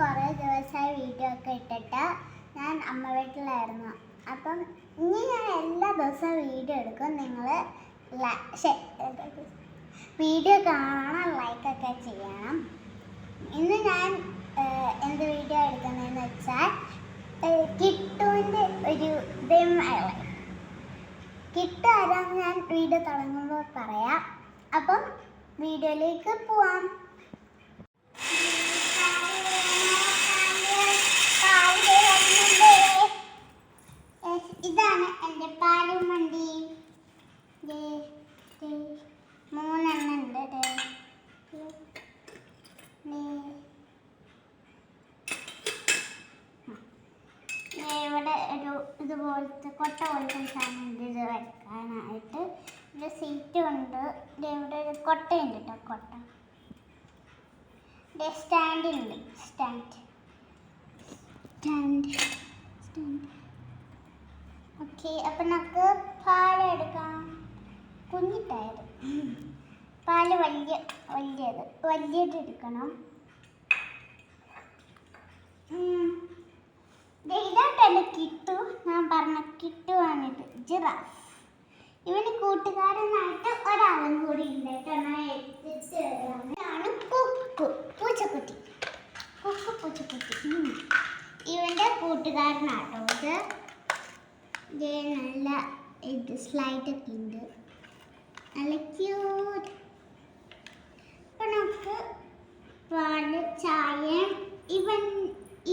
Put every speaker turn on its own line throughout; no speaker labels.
കുറേ ദിവസമായി വീഡിയോ ഒക്കെ ഇട്ടിട്ട് ഞാൻ അമ്മ വീട്ടിലായിരുന്നു. അപ്പം ഇനി ഞാൻ എല്ലാ ദിവസവും വീഡിയോ എടുക്കും. നിങ്ങൾ വീഡിയോ കാണാൻ ലൈക്കൊക്കെ ചെയ്യണം. ഇന്ന് ഞാൻ എന്ത് വീഡിയോ എടുക്കുന്നതെന്ന് വെച്ചാൽ കിട്ടുവിന്റെ ഒരു ദൈവമായ കിട്ടു ആരാന്ന് ഞാൻ വീഡിയോ തുടങ്ങുമ്പോൾ പറയാം. അപ്പം വീഡിയോയിലേക്ക് പോവാം ഇതാണ് എന്റെ പാലുമണ്ടി ദേ, ദേ, മൂന്നെണ്ണം ഉണ്ട് ദേ. ദേ. ദേ, ഇവിടെ ഒരു ഇതുപോലത്തെ കൊട്ട പോലത്തെ ഒരു സാധനം ഉണ്ട് ഇത് വെക്കാനായിട്ട് ഇവിടെ സീറ്റും ഉണ്ട് ദേ ഇവിടെ ഒരു കൊട്ടയുണ്ട് കേട്ടോ കൊട്ട ദേ സ്റ്റാൻഡുണ്ട് സ്റ്റാൻഡ് സ്റ്റാൻഡ് സ്റ്റാൻഡ് ഓക്കെ അപ്പം നമുക്ക് പാൽ എടുക്കാം. കുഞ്ഞിട്ടായത്. പാൽ വലിയ വലിയത്. വലിയത് എടുക്കണം. എന്റെ കിട്ടു. ഞാൻ പറഞ്ഞ കിട്ടുവാണിത്. ജിറാഫ്. ഇവന് കൂട്ടുകാരനായിട്ട് ഒരാളും കൂടി ഉണ്ട് കേട്ടോ. ഞാൻ എത്തിച്ച് തരാം. ഇതാണ് കുക്കു പൂച്ചക്കുട്ടി. കുക്കു പൂച്ചക്കുട്ടി. ഉം. ഇവന്റെ കൂട്ടുകാരനാട്ടോ ഇത്. നല്ല ഇത് സ്ലൈഡൊക്കെ ഉണ്ട്. നല്ല ക്യൂട്ട് അപ്പം നമുക്ക് പാൽ ചായ ഇവൻ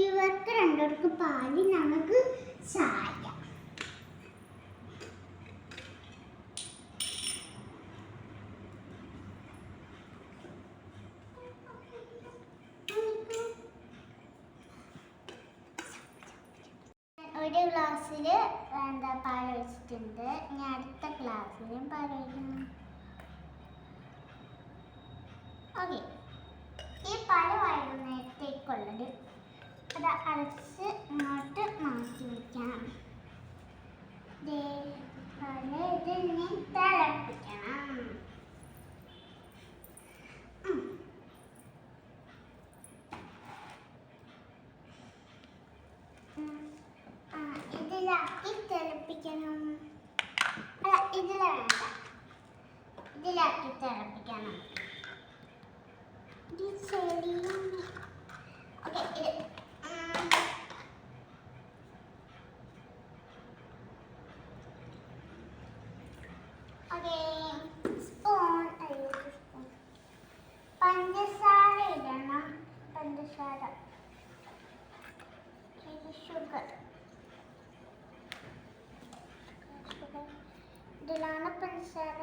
ഇവർക്ക് രണ്ടുപേർക്ക് പാൽ നമുക്ക് ചായ ഒരു ഗ്ലാസ്സിൽ എന്താ പാൽ ഒഴിച്ചിട്ടുണ്ട് ഇനി അടുത്ത ക്ലാസ്സിലും പാൽ ഒഴിക്കണം ഓക്കെ ഈ പാൽ വൈകുന്നേരത്തേക്കുള്ളത് അത് അരച്ച് ഇങ്ങോട്ട് മാറ്റി വയ്ക്കണം ദേ, പാൽ ഇത് ഇനി തിളപ്പിക്കണം ഇതിലാക്കി തിളപ്പിക്കണം. അല്ല ഇതില വേണ്ട. ഇതിലാക്കി തിളപ്പിക്കണം. ഇത് ചെടിയാണ് ഓക്കെ ഇത് പഞ്ചസാര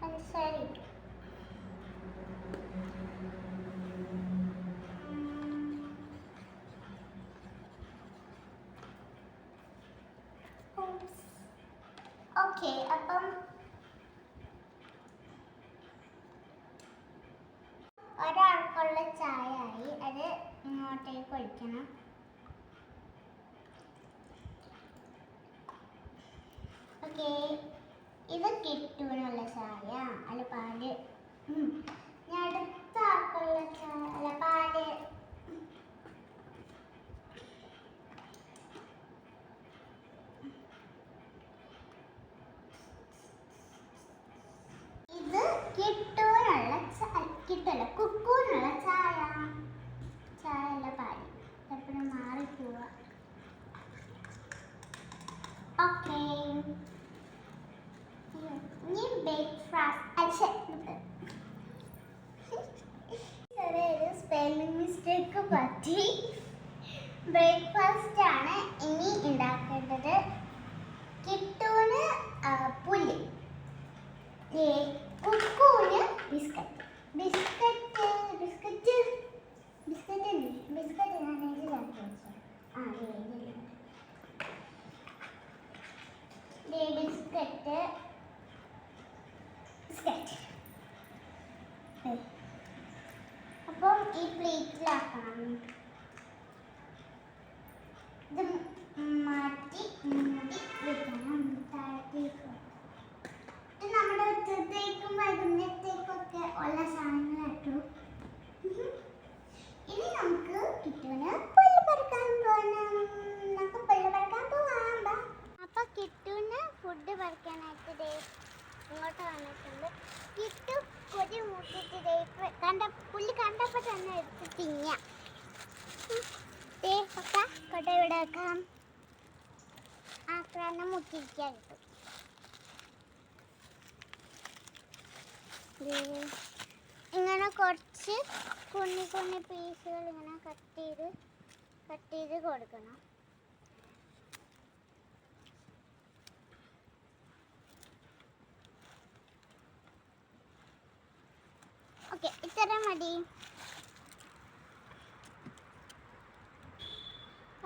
പഞ്ചസാര ഇട്ടു ഓക്കെ അപ്പം ഒരാൾക്കുള്ള ചായ ആയി അത് ഇങ്ങോട്ടേക്ക് ഒഴിക്കണം ഓക്കെ ഇത് കിട്ടൂനുള്ള ചായ. അല്ല പാൽ. ഞാൻ അടുത്ത ആൾക്കുള്ള ചായ. അല്ല പാൽ ഇത് കിട്ടൂനുള്ള ചായ കിട്ടല്ല കുക്കൂനുള്ള ചായ ചായ അല്ല പാൽ എപ്പോഴും മാറിപ്പോവാ ഓക്കെ ഇനി ബ്രേക്ക്ഫാസ്റ്റ് ചെറിയൊരു സ്പെല്ലിംഗ് മിസ്റ്റേക്ക് പറ്റി. ബ്രേക്ക്ഫാസ്റ്റ് ആണ് ഇനി ഉണ്ടാക്കേണ്ടത് കിട്ടൂന് ആ, പുല്ല് ഏ, കുക്കൂന് ബിസ്ക്കറ്റ് ബിസ്ക്കറ്റ് ബിസ്ക്കറ്റ് ബിസ്ക്കറ്റ് ഇല്ലേ? ബിസ്ക്കറ്റ് ഞാൻ ഇതിലാക്കി വെച്ചു ആ ദേ ഇതിൽ. ദേ ബിസ്ക്കറ്റ് ബിസ്ക്കറ്റ് ദേ. അപ്പം ഈ പ്ലേറ്റിലാക്കണം ഇത് മാറ്റി മൂടി വെക്കണം താഴത്തേക്ക് ഇത് നമ്മുടെ ഫുഡ് പറിക്കാനായിട്ട് ദേ ഇങ്ങോട്ട് വന്നിട്ടുണ്ട് കിട്ടു കൊതി മൂട്ടിട്ട് ദേ ഇപ്പൊ ഇങ്ങനെ കുറച്ച് കുഞ്ഞി കുഞ്ഞി പീസുകൾ ഇങ്ങനെ കട്ട് ചെയ്ത് കട്ട് ചെയ്ത് കൊടുക്കണം ഓക്കെ ഇത്ര മതി.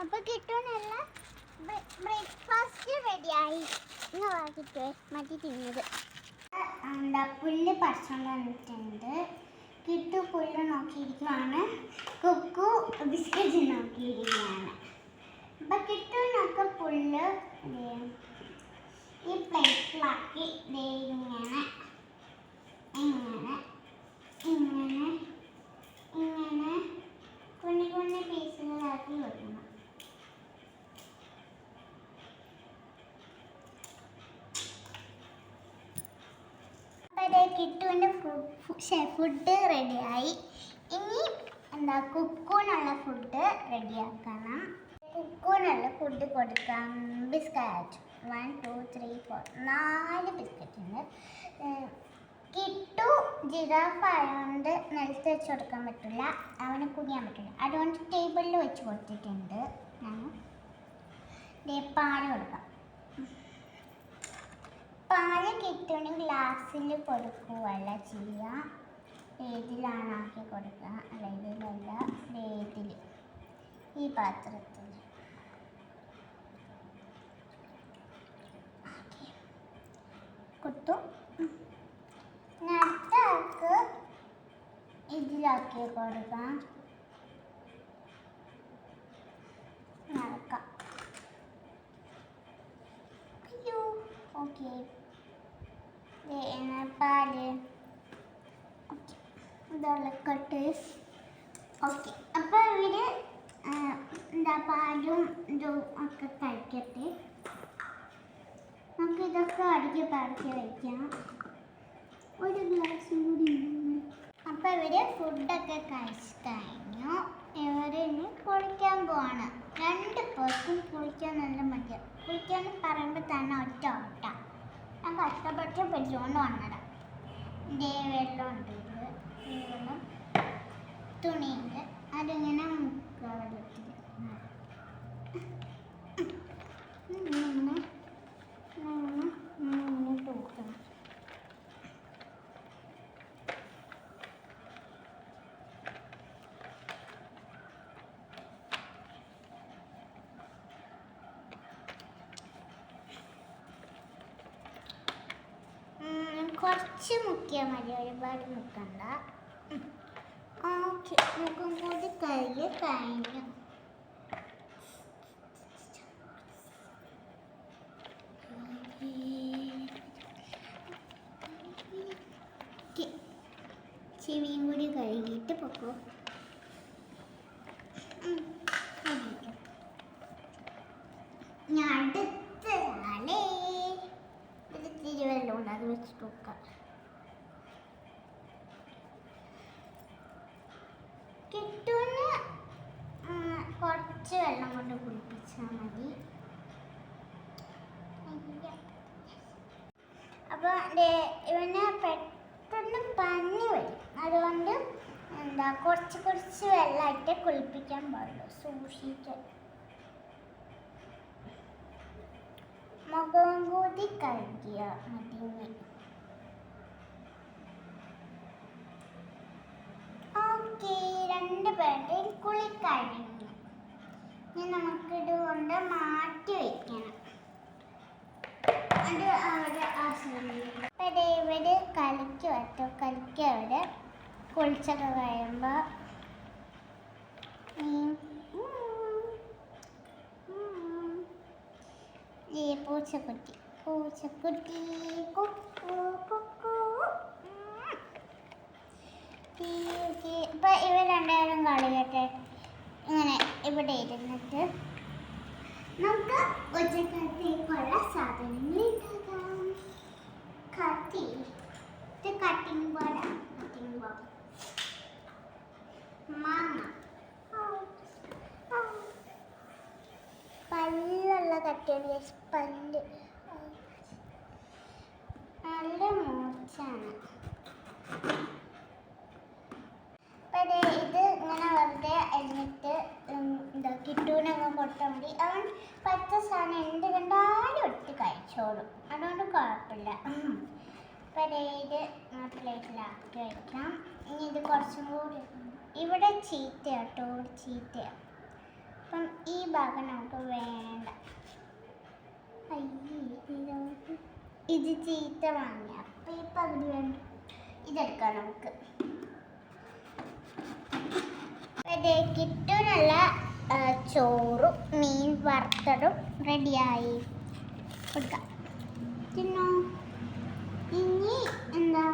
അപ്പൊ കിട്ടുന്നല്ല ബ്രേക്ക്ഫാസ്റ്റ് റെഡിയായി. ഇന്ന് വാങ്ങിട്ടേ മതി തിന്നത്. എന്താ പുല്ല് പറിച്ചോണ്ട് വന്നിട്ടുണ്ട്. കിട്ടു പുല്ല് നോക്കിയിരിക്കുവാണ്. കുക്കു ബിസ്ക്കറ്റ് നോക്കിയിരിക്കുകയാണ് അപ്പൊ കിട്ടുന്നൊക്കെ പുല്ല് ഈ പ്ലേറ്റിലാക്കി ഇങ്ങനെ ഇങ്ങനെ. ഇങ്ങനെ ഇങ്ങനെ കുഞ്ഞു കുഞ്ഞു പീസുകളാക്കി വെക്കണം. കിട്ടുവിന്റെ ഫുഡ് റെഡിയായി ഇനി എന്താ കുക്കൂനുള്ള ഫുഡ് റെഡിയാക്കണം കുക്കൂനുള്ള ഫുഡ് കൊടുക്കാം. Biscuit one two three four നാല് ബിസ്ക്കറ്റ് ഉണ്ട്. കിട്ടു ജിറാഫ് ആയതുകൊണ്ട് നിലത്ത് വെച്ച് കൊടുക്കാൻ പറ്റില്ല. അവന് കുനിയാൻ പറ്റില്ല. അതുകൊണ്ട് ടേബിളിൽ വെച്ച് കൊടുത്തിട്ടുണ്ട്. പാൽ കൊടുക്കാം. പാൽ കിട്ടണമെങ്കിൽ ഗ്ലാസ്സിൽ കൊടുക്കുകയല്ല ചെയ്യുക ഏതിലാണ് ആക്കി കൊടുക്കുക? അല്ല ഇതിലല്ല. ഏതിൽ ഈ പാത്രത്തിൽ. കൊടുത്തു. ആൾക്ക് ഇതിലാക്കി കൊടുക്കാം. നടക്കാം. ഓക്കെ. പാൽ ഇതൊക്കെ ഓക്കെ അപ്പോൾ ഇവർ എന്താ പാലും ഇതും ഒക്കെ കഴിക്കട്ടെ. നമുക്ക് ഇതൊക്കെ അടുക്കി പറക്കി വയ്ക്കാം ഒരു ഗ്ലാസ് കൂടി അപ്പൊ ഇവർ ഫുഡൊക്കെ കഴിച്ച് കഴിഞ്ഞു. ഇവർ ഇനി കുളിക്കാൻ പോവാണ്. രണ്ട് പേർക്കും കുളിക്കാൻ നല്ല മതി കുളിക്കാൻ പറയുമ്പോൾ തന്നെ ഒറ്റ ഓട്ട. ഞാൻ കഷ്ടപ്പെട്ട് പിടിച്ചുകൊണ്ട് വന്നട ഇതേ വെള്ളമുണ്ട് ഇത്. വെള്ളം തുണിയുണ്ട്. അതിങ്ങനെ മുക്കുക വെള്ളത്തിൽ ഇങ്ങനെ കുറച്ച് മുക്കിയാൽ മതി ഒരുപാട് മുക്കണ്ട ഓക്കെ മുഖം കൂടി കഴുകി കഴിഞ്ഞു. ചെവിയും കൂടി കഴുകിയിട്ട് പൊക്കോ ഉം, കഴുകിക്കോ. ഞാൻ അടുത്തതാണേ ഇത് അത് കിട്ടുന്ന കുറച്ച് വെള്ളം കൊണ്ട് കുളിപ്പിച്ചാൽ മതി. അപ്പോൾ ഇവന് പെട്ടെന്ന് പനി വരും. അതുകൊണ്ട് എന്താ കുറച്ച് കുറച്ച് വെള്ളമായിട്ട് കുളിപ്പിക്കാൻ പാടുള്ളൂ സൂക്ഷിച്ച് മുഖം കൂടി കഴുകിയ മതിന് ഓക്കെ രണ്ട് പേരുടെയും കുളി കഴിഞ്ഞു ഇനി നമുക്കിത് കൊണ്ട് മാറ്റി വയ്ക്കണം അത് അവിടെ ഇപ്പം ഇവർ കളിക്കും കേട്ടോ കളിക്കും അവിടെ. കുളിച്ചൊക്കെ കഴിയുമ്പോൾ ഈ പൂച്ചക്കുട്ടി പൂച്ചക്കുട്ടി കുക്കു കുക്കു. ഇവർ രണ്ടുപേരും കളിയൊക്കെ ഇങ്ങനെ ഇവിടെ ഇരുന്നിട്ട് നമുക്ക് ഉച്ചക്കത്തേക്കുള്ള സാധനങ്ങൾ ഉണ്ടാക്കാം. കത്തി ഇത് കട്ടിങ് ബോർഡാണ് കട്ടിങ് ബോർഡ് മാങ്ങ. പല്ലുള്ള കട്ടിയാണ് പല്ല് നല്ല മൂർച്ചയാണ്. ഇത് ഇങ്ങനെ വെറുതെ അവൻ പച്ച സാധനം കണ്ടാലും ഒട്ടി ഇത് ഇനി ഇത് ഇവിടെ ചീത്തയാട്ടോ ഇവിടെ ചീത്തയാണ് അപ്പം ഈ ഭാഗം നമുക്ക് വേണ്ട. ഇത് ചീത്ത വാങ്ങിയ. അപ്പം ഈ പകുതി വേണ്ട. ഇതെടുക്കാം നമുക്ക്. ആ, ചോറും മീൻ വറുത്തതും റെഡിയായി കൊടുക്കാം. ഇനി എന്താ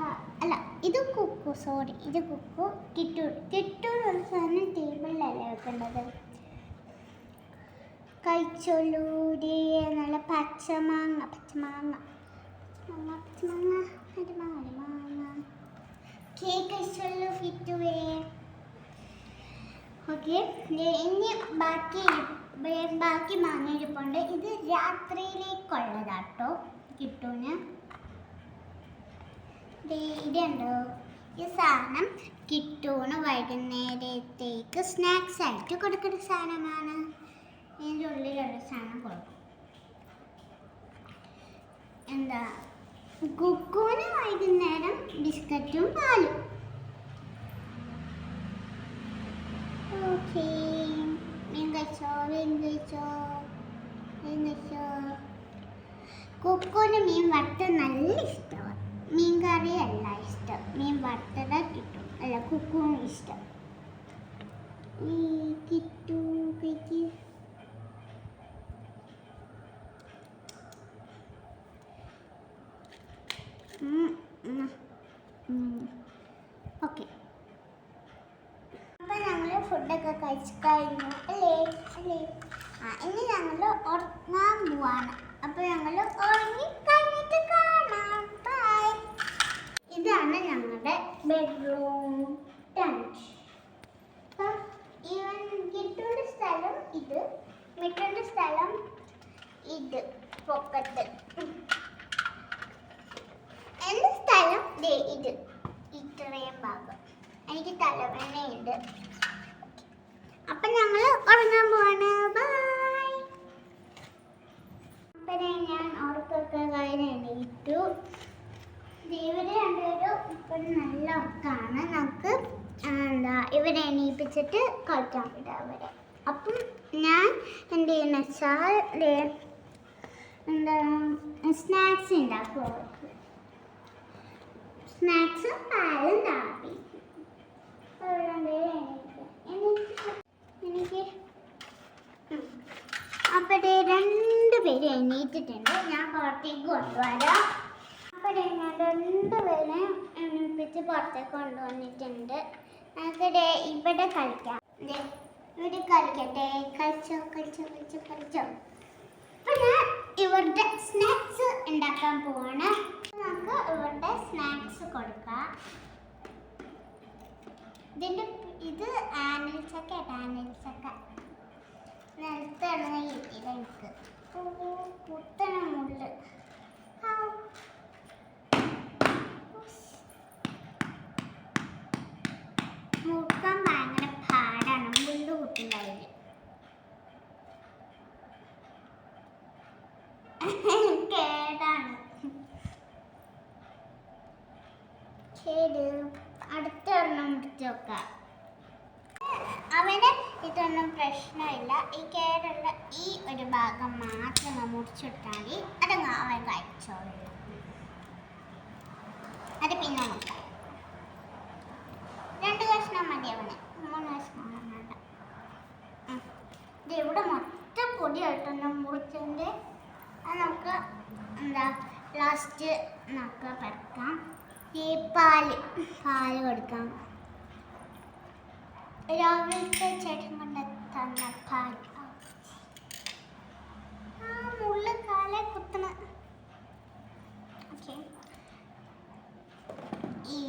അല്ല ഇത് കുക്കു സോറി ഇത് കുക്കു കിട്ടു കിട്ടു എന്നുള്ള സാധനം ടേബിളിലല്ലേ വെക്കേണ്ടത്? കഴിച്ചോളൂടി നല്ല പച്ചമാങ്ങ പച്ചമാങ്ങ. പച്ചമാങ്ങ പച്ചമാങ്ങ അരിമാങ്ങ. കേക്ക് കഴിച്ചോളൂ ഫിറ്റുവേ ഓക്കെ ഇനി ബാക്കി ബാക്കി മാങ്ങിയിരിപ്പുണ്ട് ഇത് രാത്രിയിലേക്കുള്ളതാട്ടോ. കിട്ടൂന് ഇതുണ്ടോ ഈ സാധനം കിട്ടൂണ് വൈകുന്നേരത്തേക്ക് സ്നാക്സ് ആയിട്ട് കൊടുക്കുന്ന സാധനമാണ്. ഇതിന്റെ ഉള്ളിലുള്ള സാധനം കൊടുക്കും. എന്താ? കുക്കൂന് വൈകുന്നേരം ബിസ്ക്കറ്റും പാലും. ഓക്കേ. മീൻ കഴിച്ചോ? കഴിച്ചോ? മീൻ കഴിച്ചോ? മീൻ വറുത്തത് നല്ല ഇഷ്ടമാണ് മീൻ കറി അല്ല ഇഷ്ടം. മീൻ വറുത്തത് കിട്ടും. അല്ല കുക്കൂന് ഇഷ്ടം. കിട്ടു കിട്ടി ഓക്കെ. അപ്പം ഞങ്ങൾ ഫുഡൊക്കെ കഴിച്ച് കഴിഞ്ഞു അല്ലേ? അല്ലേ? ആ ഇനി ഞങ്ങൾ ഉറങ്ങാൻ പോവാണ്. അപ്പൊ ഞങ്ങൾ ഉറങ്ങി കഴിഞ്ഞിട്ട് കാണാം. ബൈ ഇതാണ് ഞങ്ങളുടെ ബെഡ്റൂം ടഞ്ച് അപ്പം ഇവൻ കിട്ടുന്ന സ്ഥലം ഇത് മിട്ടുന്ന സ്ഥലം ഇത് പൊക്കത്ത് എന്റെ സ്ഥലം ഇത് ഇത്രയും ഭാഗം. എനിക്ക് തലവേദനയുണ്ട്. അപ്പൊ ഞങ്ങൾ ഉറങ്ങാൻ പോവാണ്. ബൈ അപ്പനെ ഞാൻ ഉറക്കൊക്കെ കാര്യം എണീറ്റു. ഇവർ രണ്ടുപേരും നല്ല ഉറക്കാണ്. നമുക്ക് എന്താ ഇവരെ എണീപ്പിച്ചിട്ട് കളിക്കാൻ വിടാം അവരെ. അപ്പം ഞാൻ എന്ത് ചെയ്യുന്ന വെച്ചാൽ എന്താ സ്നാക്സ് ഉണ്ടാക്കും അവർക്ക്. സ്നാക്സും പാലും കാപ്പി എനിക്ക് രണ്ട് പേര് എണീറ്റിട്ടുണ്ട്. ഞാൻ പുറത്തേക്ക് കൊണ്ടുവരാം. അപ്പഴേ ഞാൻ രണ്ടുപേരെ എണീപ്പിച്ച് പുറത്തേക്ക് കൊണ്ടുവന്നിട്ടുണ്ട്. നമുക്ക് ഇവിടെ കളിക്കാം. ഇവിടെ കളിക്കട്ടെ കളിച്ചോ കളിച്ചോ കളിച്ചോ കളിച്ചോ. അപ്പൊ ഞാൻ ഇവരുടെ സ്നാക്സ് ഉണ്ടാക്കാൻ പോവാണ്. നമുക്ക് ഇവരുടെ സ്നാക്സ് കൊടുക്കാം. ഇതിന്റെ ഇത് ആനൽ ചക്ക ആനൽ ചക്ക. നിലത്താണ് കിട്ടിയത് എനിക്ക്. കുത്തണ മുള്ള്. മുറുക്കാൻ ഭയങ്കര പാടാണ് മുള്ളു കുത്തുണ്ടായില്ല കേടാണ് ശരി അടുത്ത ഒരെണ്ണം മുറിച്ച് നോക്കാം അവന് ഇതൊന്നും പ്രശ്നമില്ല. ഈ കേടുള്ള ഈ ഒരു ഭാഗം മാത്രം മുറിച്ചിട്ടാൽ മതി അതങ്ങ് അവൻ കഴിച്ചോളൂ അത് പിന്നെ നോക്കാം രണ്ട് കഷ്ണം മതി അവന്. മൂന്ന് കഷ്ണം. ഇത് ഇവിടെ മൊത്തം പൊടിയായിട്ടൊന്ന് മുറിച്ചതിന്റെ. അത് നമുക്ക് എന്താ ലാസ്റ്റ് നമുക്ക് പറക്കാം. ഈ പാൽ. പാൽ കൊടുക്കാം. രാവിലത്തെ ചേട്ടൻ കൊണ്ട് തന്ന ആ മുള്ള കാലെ കുത്തണ. ഓക്കെ ഈ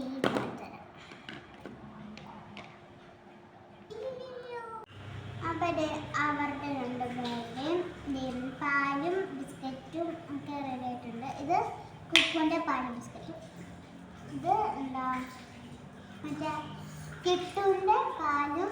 അവിടെ അവരുടെ രണ്ട് പേരുടെയും പാലും ബിസ്ക്കറ്റും ഒക്കെ റെഡി ആയിട്ടുണ്ട് ഇത് കുക്കുവിന്റെ പാലും ബിസ്ക്കറ്റും. ഇത് എന്താ? മറ്റേ കിട്ടുവിന്റെ പാലും